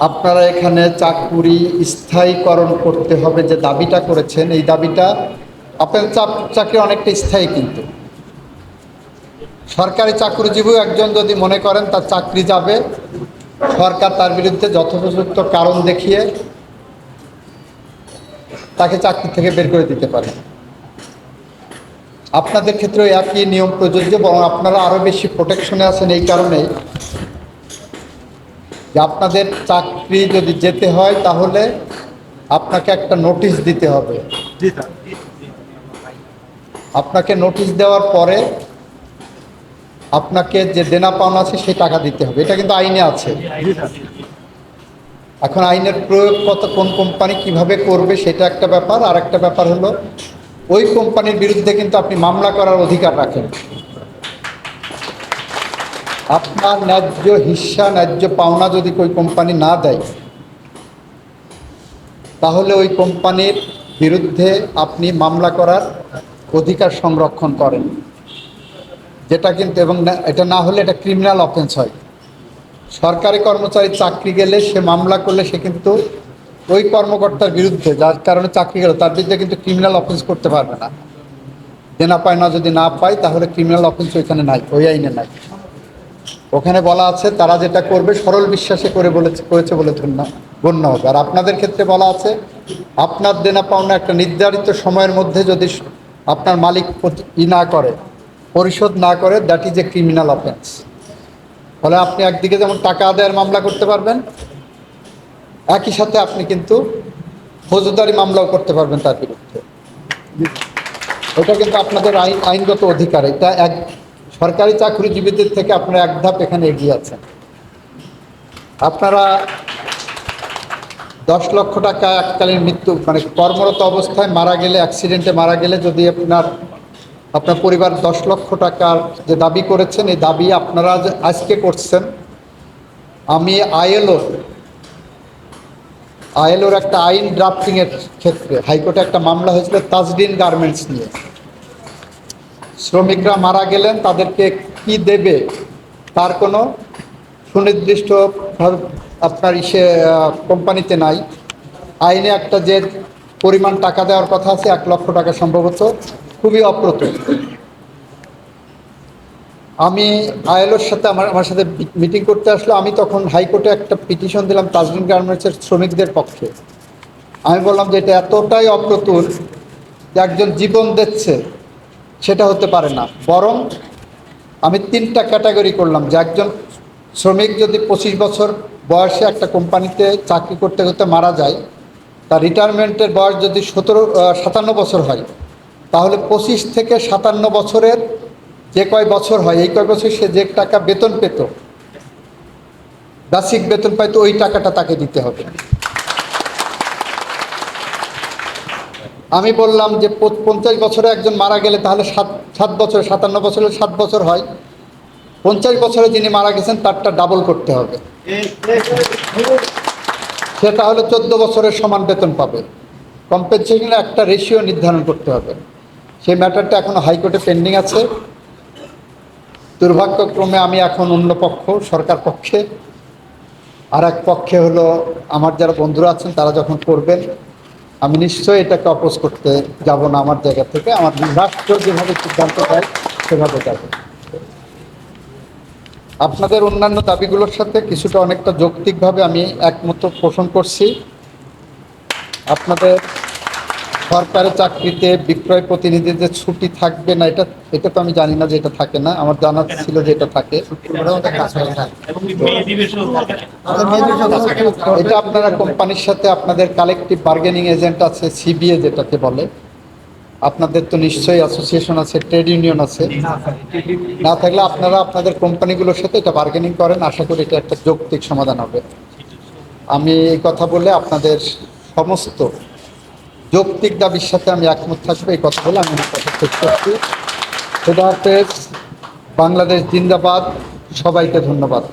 আপনারা এখানে চাকুরি স্থায়ীকরণ করতে হবে যে দাবিটা করেছেন, এই দাবিটা আপনাদের চাকরি অনেকটা স্থায়ী কিন্তু। সরকারি চাকরিজীবী একজন যদি মনে করেন তার চাকরি যাবে, সরকার তার বিরুদ্ধে যথোপযুক্ত কারণ দেখিয়ে তাকে চাকরি থেকে বের করে দিতে পারে। আপনাদের ক্ষেত্রেও একই নিয়ম প্রযোজ্য বরং আপনারা আরও বেশি প্রোটেকশনে আছেন এই কারণেই। যে আপনাদের চাকরি যদি যেতে হয় তাহলে আপনাকে একটা নোটিশ দিতে হবে। আপনাকে নোটিশ দেওয়ার পরে আপনাকে যে দেনা পাওনা আছে সেই টাকা দিতে হবে। এটা কিন্তু আইনে আছে। এখন আইনের প্রয়োগ কত কোন কোম্পানি কীভাবে করবে সেটা একটা ব্যাপার। আর একটা ব্যাপার হলো ওই কোম্পানির বিরুদ্ধে কিন্তু আপনি মামলা করার অধিকার রাখেন। আপনার ন্যায্য হিস্সা, ন্যায্য পাওনা যদি ওই কোম্পানি না দেয়, তাহলে ওই কোম্পানির বিরুদ্ধে আপনি মামলা করার অধিকার সংরক্ষণ করেন। যেটা কিন্তু এবং এটা না হলে এটা ক্রিমিনাল অফেন্স হয়। সরকারি কর্মচারী চাকরি গেলে সে মামলা করলে সে কিন্তু ওই কর্মকর্তার বিরুদ্ধে, যার কারণে চাকরি গেল, তার বিরুদ্ধে কিন্তু ক্রিমিনাল অফেন্স করতে পারবে না। দেনা পায় না যদি না পায়, তাহলে ক্রিমিনাল অফেন্স ওইখানে নাই, ওই আইনে নাই। ওখানে বলা আছে, তারা যেটা করবে সরল বিশ্বাসে করে বলেছে, করেছে বলে ধন্য, গণ্য হবে। আর আপনাদের ক্ষেত্রে বলা আছে, আপনার দেনা পাওনা একটা নির্ধারিত সময়ের মধ্যে যদি আপনার মালিক ই না করে, পরিশোধ না করে that is a criminal offence ফলে আপনি একদিকে যেমন টাকা আদায়ের মামলা করতে পারবেন, একই সাথে আপনি কিন্তু ফৌজদারি মামলাও করতে পারবেন তার বিরুদ্ধে। এটা কিন্তু আপনাদের আইন আইনগত অধিকার, এটা এক সরকারি চাকরিজীবীদের থেকে আপনারা এক ধাপ এখানে এগিয়ে আছেন। আপনারা দশ লক্ষ টাকা এককালীন মৃত্যু মানে কর্মরত অবস্থায় মারা গেলে অ্যাক্সিডেন্টে মারা গেলে যদি আপনার আপনার পরিবার দশ লক্ষ টাকার যে দাবি করেছেন, এই দাবি আপনারা আজকে করছেন, আমি আইএলও আইএলওর একটা আইন ড্রাফটিংয়ের ক্ষেত্রে, হাইকোর্টে একটা মামলা হয়েছিল তাজডিন গার্মেন্টস নিয়ে। শ্রমিকরা মারা গেলেন, তাদেরকে কি দেবে? তার কোনো সুনির্দিষ্ট আপনার ইসে কোম্পানিতে নাই। আইনে একটা যে পরিমাণ টাকা দেওয়ার কথা আছে, এক লক্ষ টাকা সম্ভবত, খুবই অপ্রতুল। আমি আইএলওর সাথে আমার আমার সাথে মিটিং করতে আসলো। আমি তখন হাইকোর্টে একটা পিটিশন দিলাম তাজরিন গার্মেন্টসের শ্রমিকদের পক্ষে। আমি বললাম যে এটা এতটাই অপ্রতুল যে একজন জীবন দিচ্ছে। সেটা হতে পারে না। বরং আমি তিনটা ক্যাটাগরি করলাম যে একজন শ্রমিক যদি পঁচিশ বছর বয়সে একটা কোম্পানিতে চাকরি করতে করতে মারা যায়, তার রিটায়ারমেন্টের বয়স যদি সতেরো সাতান্ন বছর হয়, তাহলে পঁচিশ থেকে সাতান্ন বছরের যে কয় বছর হয়, এই কয় বছর সে যে টাকা বেতন পেত বেসিক বেতন পাইতো, ওই টাকাটা তাকে দিতে হবে। আমি বললাম যে পঞ্চাশ বছরে একজন মারা গেলে তাহলে সাত সাত বছর, সাতান্ন বছরে সাত বছর হয়। পঞ্চাশ বছরে যিনি মারা গেছেন, তারটা ডাবল করতে হবে। সেটা হলে চোদ্দ বছরের সমান বেতন পাবে। কম্পেনসেশনের একটা রেশিও নির্ধারণ করতে হবে। সেই ম্যাটারটা এখন হাইকোর্টে পেন্ডিং আছে। দুর্ভাগ্যক্রমে আমি এখন অন্য পক্ষ, সরকার পক্ষে। আর এক পক্ষে হলো আমার যারা বন্ধুরা আছেন, তারা যখন করবেন আমি নিশ্চয়ই এটাকে অপোজ করতে যাব না আমার জায়গা থেকে। আমার রাষ্ট্র যেভাবে সিদ্ধান্ত দেয় সেভাবে যাব। আপনাদের অন্যান্য দাবিগুলোর সাথে কিছুটা অনেকটা যৌক্তিকভাবে আমি একমত পোষণ করছি। আপনাদের সরকারি চাকরিতে বিক্রয় প্রতিনিধিদের ছুটি থাকবে না, এটা এটা তো আমি জানি না যে এটা থাকে না। আমার জানা ছিল যে এটা থাকে। এটা আপনারা কোম্পানির সাথে আপনাদের কালেকটিভ বার্গেনিং এজেন্ট আছে সিবিএ যেটাকে বলে। আপনাদের তো নিশ্চয়ই অ্যাসোসিয়েশন আছে ট্রেড ইউনিয়ন আছে। না থাকলে আপনারা আপনাদের কোম্পানিগুলোর সাথে এটা বার্গেনিং করেন। আশা করি এটা একটা যৌক্তিক সমাধান হবে। আমি এই কথা বলে আপনাদের সমস্ত যৌক্তিক দাবির সাথে আমি একমত থাকব, এই কথা বলে আমি হাফেজ, বাংলাদেশ জিন্দাবাদ, সবাইকে ধন্যবাদ।